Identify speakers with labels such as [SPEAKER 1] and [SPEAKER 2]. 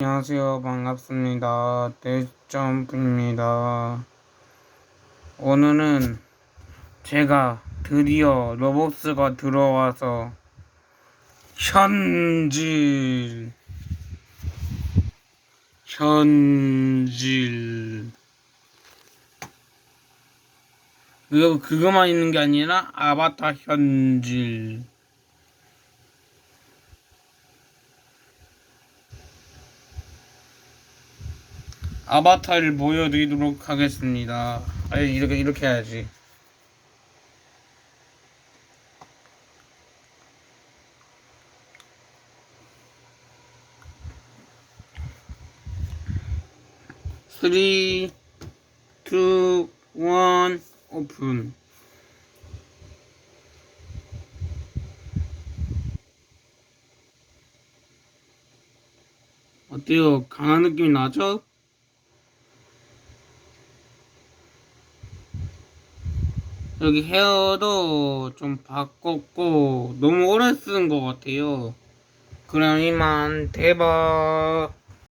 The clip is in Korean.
[SPEAKER 1] 안녕하세요. 반갑습니다. 데이점프입니다. 오늘은 제가 드디어 로봇스가 들어와서 현질 현질 그거 그거만 있는 게 아니라 아바타 현질 아바타를 보여드리도록 하겠습니다. 아니 이렇게 이렇게 해야지. 쓰리, 투, 원, 오픈. 어때요? 강한 느낌이 나죠? 여기 헤어도 좀 바꿨고 너무 오래 쓰는 것 같아요. 그럼 이만 대박.